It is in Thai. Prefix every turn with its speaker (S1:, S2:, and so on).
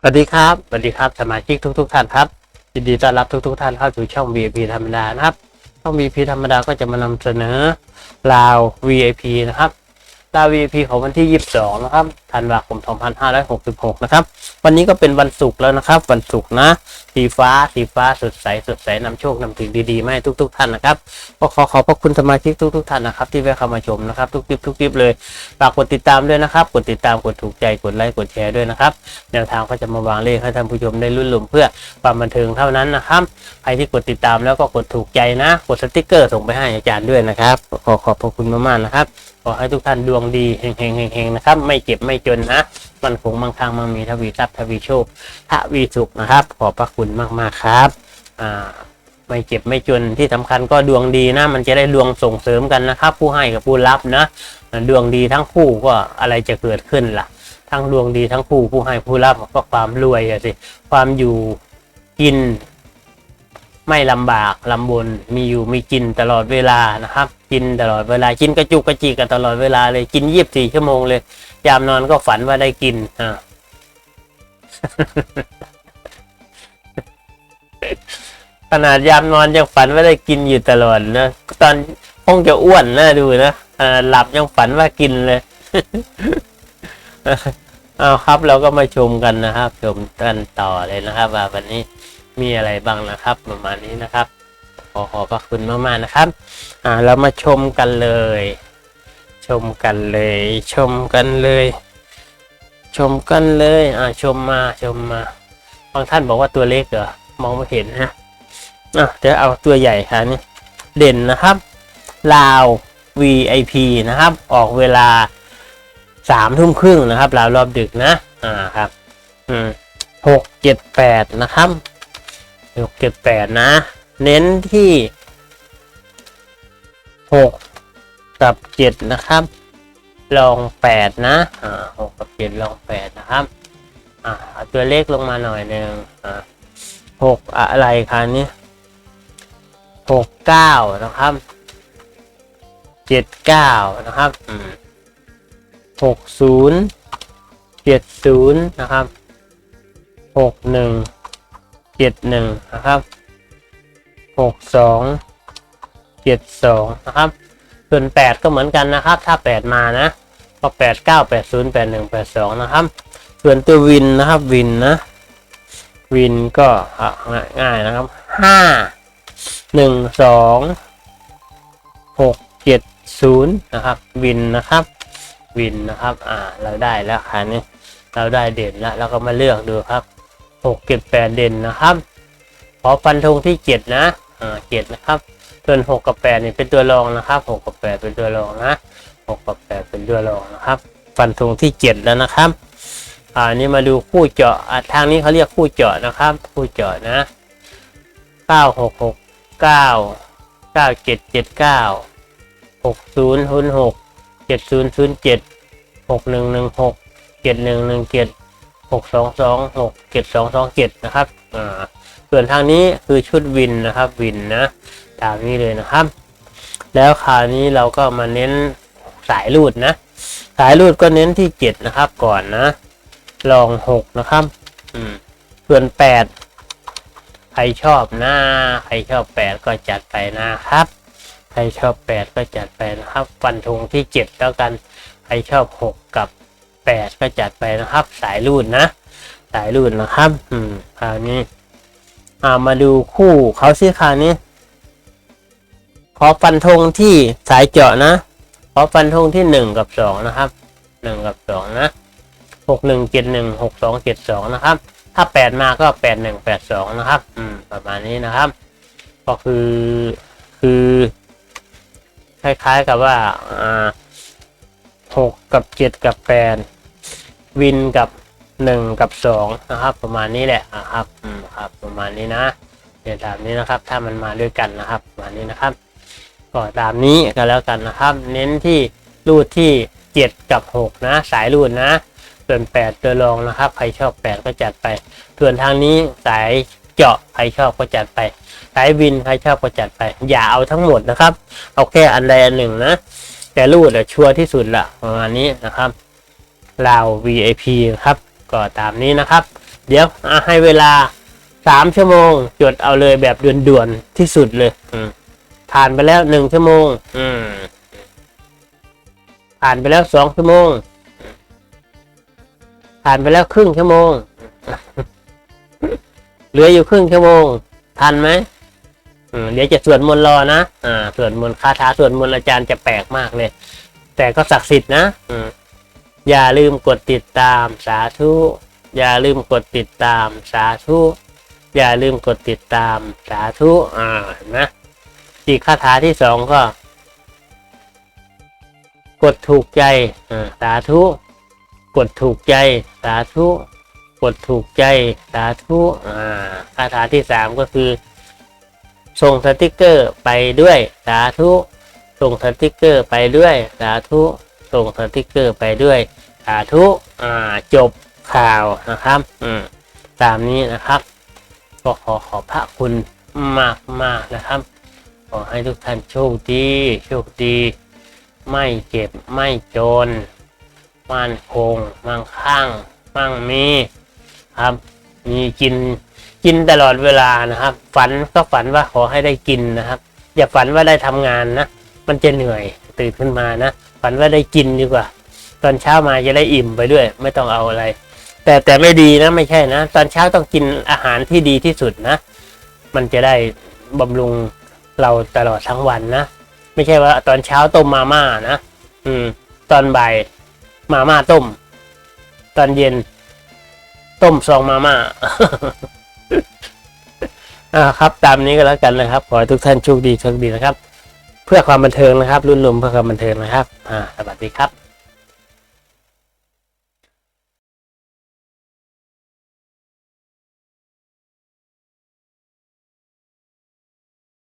S1: สวัสดีครับสวัสดีครับสมาชิกทุกๆท่านครับยินดีต้อนรับทุกๆท่านเข้าสู่ช่อง VIP ธรรมดานะครับช่อง VIP ธรรมดาก็จะมานำเสนอลาว VIP นะครับลาว VIP ของวันที่ 22 นะครับธันวาคม 2566 นะครับ วันนี้ก็เป็นวันศุกร์แล้วนะครับ วันศุกร์นะ สีฟ้า สีฟ้าสดใส สดใสนำโชคนำถึงดีๆมาให้ทุก ๆ ท่านนะครับ ก็ขอขอบพระคุณสมาชิกทุก ๆ ท่านนะครับ ที่แวะเข้ามาชมนะครับ ทุกคลิปทุกคลิปเลย ฝากกดติดตามด้วยนะครับ กดติดตาม กดถูกใจ กดไลค์ กดแชร์ด้วยนะครับ แนวทางก็จะมาวางเลขให้ท่านผู้ชมได้รุ่นหลุมเพื่อความบันเทิงเท่านั้นนะครับ ใครที่กดติดตามแล้วก็กดถูกใจนะ กดสติกเกอร์ส่งไปให้อาจารย์ด้วยนะครับ ขอขอบพระคุณมากๆนะครับ ขอให้ทุกท่านดวงดีเฮงเฮงเฮงเฮงนะครับ ไม่เจ็บไม่จนนะมันคงมั่งคั่งมั่งมีทวีทรัพย์ทวีโชคทวีสุขนะครับ ขอบพระคุณมากๆครับอ่าไม่เจ็บไม่จนที่สำคัญก็ดวงดีนะ มันจะได้ดวงส่งเสริมกันนะครับ ผู้ให้กับผู้รับนะ ดวงดีทั้งคู่ก็อะไรจะเกิดขึ้นล่ะ ทั้งดวงดีทั้งคู่ผู้ให้ผู้รับก็ความรวยสิความอยู่กิน ไม่ลำบากลำบนมีอยู่มีกินตลอดเวลานะครับ กินตลอดเวลากินกระจุกกระจิกกันตลอดเวลาเลยกินยีิบสี่ชั่วโมงเลย ยามนอนก็ฝันว่าได้กินอ่าขนาดยามนอนยังฝันว่าได้กินอยู่ตลอดนะตอนคงจะอ้วนนะดูนะหลับยังฝันว่ากินเลยเอาครับเราก็มาชมกันนะครับ ชมกันต่อเลยนะครับ ว่าวันนี้ มีอะไรบ้างนะครับ ประมาณนี้นะครับ ขอขอบพระคุณมากๆนะครับ อ่าเรามาชมกันเลย ชมกันเลย ชมกันเลย ชมกันเลยอ่าชมมาชมมาบางท่านบอกว่าตัวเล็กเหรอมองไม่เห็นนะอะเดี๋ยวเอาตัวใหญ่ค่ะนี่เด่นนะครับลาว VIP นะครับ ออกเวลาสามทุ่มครึ่งนะครับลาวรอบดึกนะอ่าครับอืมหกเจ็ดแปดนะครับ หกเจ็ดแปดนะ เน้นที่หกกับเจ็ดนะครับ ลองแปดนะ อ่าหกกับเจ็ดลองแปดนะครับ อ่าเอาตัวเลขลงมาหน่อยหนึ่งอ่าหกอะไรคะนี่หกเก้านะครับเจ็ดเก้านะครับหกศูนย์เจ็ดศูนย์นะครับหกหนึ่ง เจ็ดหนึ่งนะครับหกสองเจ็ดสองนะครับส่วนแปดก็เหมือนกันนะครับ ถ้าแปดมานะก็แปดเก้าแปดศูนย์แปดหนึ่งแปดสองนะครับ ส่วนตัววินนะครับวินนะ วินก็ง่ายๆนะครับห้าหนึ่งสองหกเจ็ดศูนย์นะครับ วินนะครับ วินนะครับ อ่า เราได้แล้วคันนี้ เราได้เด่นแล้วเราก็มาเลือกดูครับ หกเจ็ดแปดเด่นนะครับ ขอฟันธงที่เจ็ดนะอ่าเจ็ดนะครับส่วนหกกับแปดเนี่ยเป็นตัวรองนะครับหกกับแปดเป็นตัวรองนะหกกับแปดเป็นตัวรองนะครับ ฟันธงที่เจ็ดแล้วนะครับอ่านี่มาดูคู่เจาะทางนี้เขาเรียกคู่เจาะนะครับ คู่เจาะนะเก้าหกหกเก้าเก้าเจ็ดเจ็ดเก้าหกศูนย์ศูนย์ศูนย์เจ็ดหกหนึ่งหนึ่งหกเจ็ดหนึ่งหนึ่งเจ็ด หกสองสองหกเจ็ดสองสองเจ็ดนะครับอ่าส่วนทางนี้คือชุดวินนะครับวินนะตามนี้เลยนะครับ แล้วคราวนี้เราก็มาเน้นสายรูดนะ สายรูดก็เน้นที่เจ็ดนะครับก่อนนะ ลองหกนะครับอืมส่วนแปดใครชอบหนะใครชอบแปดก็จัดไปนะครับใครชอบแปดก็จัดไปนะครับฟันธงที่เจ็ดแล้วกันใครชอบหกกับ แปดก็จัดไปนะครับ สายรูดนะ สายรูดนะครับ อืมคราวนี้อ่ามาดูคู่เขาสิคราวนี้ ขอฟันธงที่สายเจาะนะ ขอฟันธงที่หนึ่งกับสองนะครับหนึ่งกับสองนะหกหนึ่งเจ็ดหนึ่งหกสองเจ็ดสองนะครับ ถ้าแปดมาก็แปดหนึ่งแปดสองนะครับ อืม ประมาณนี้นะครับ ก็คือคือคล้ายๆกับว่าอ่าหกกับเจ็ดกับแปด วินกับหนึ่งกับสองนะครับ ประมาณนี้แหละนะครับอืมครับ ประมาณนี้นะเดี๋ยวตามนี้นะครับ ถ้ามันมาด้วยกันนะครับประมาณนี้นะครับก็ตามนี้ก็แล้วกันนะครับ เน้นที่รูดที่เจ็ดกับหกนะ สายรูดนะส่วนแปดตัวรองนะครับ ใครชอบแปดก็จัดไป ส่วนทางนี้สายเจาะใครชอบก็จัดไป สายวินใครชอบก็จัดไป อย่าเอาทั้งหมดนะครับ เอาแค่อันใดอันหนึ่งนะ แต่รูดอะชัวร์ที่สุดละประมาณนี้นะครับ ลาว VIP ครับ ก็ตามนี้นะครับ เดี๋ยวให้เวลาสามชั่วโมง จดเอาเลยแบบด่วนๆที่สุดเลยอืมผ่านไปแล้วหนึ่งชั่วโมงอืมผ่านไปแล้วสองชั่วโมง ผ่านไปแล้วครึ่งชั่วโมง เหลืออยู่ครึ่งชั่วโมง ทันไหมอืมเดี๋ยวจะสวดมนต์รอนะอ่าสวดมนต์คาถาสวดมนต์อาจารย์จะแปลกมากเลย แต่ก็ศักดิ์สิทธิ์นะ อย่าลืมกดติดตามสาธุ อย่าลืมกดติดตามสาธุ อย่าลืมกดติดตามสาธุ อ่านไหมอีกคาถาที่สองก็ กดถูกใจสาธุ กดถูกใจสาธุ กดถูกใจสาธุอ่าคาถาที่สามก็คือส่งสติกเกอร์ไปด้วยสาธุ ส่งสติกเกอร์ไปด้วยสาธุ ส่งสติกเกอร์ไปด้วยสาธุอ่าจบข่าวนะครับอืมตามนี้นะครับก็ขอขอบพระคุณมากมากนะครับ ขอให้ทุกท่านโชคดีโชคดี ไม่เจ็บไม่จนมั่นคงมั่งคั่งมั่งมีครับ มีกินกินตลอดเวลานะครับ ฝันก็ฝันว่าขอให้ได้กินนะครับ อย่าฝันว่าได้ทำงานนะ มันจะเหนื่อยตื่นขึ้นมานะ ฝันว่าได้กินดีกว่า ตอนเช้ามาจะได้อิ่มไปด้วย ไม่ต้องเอาอะไร แต่แต่ไม่ดีนะไม่ใช่นะ ตอนเช้าต้องกินอาหารที่ดีที่สุดนะ มันจะได้บำรุงเราตลอดทั้งวันนะ ไม่ใช่ว่า ตอนเช้าต้มมาม่านะอืม ตอนบ่ายมาม่าต้ม ตอนเย็น ต้มซองมาม่าอ่าครับ ตามนี้ก็แล้วกันนะครับ ขอให้ทุกท่านโชคดีโชคดีนะครับ เพื่อความบันเทิงนะครับ รุ่นลมเพื่อความบันเทิงนะครับ อ่า สวัสดีครับ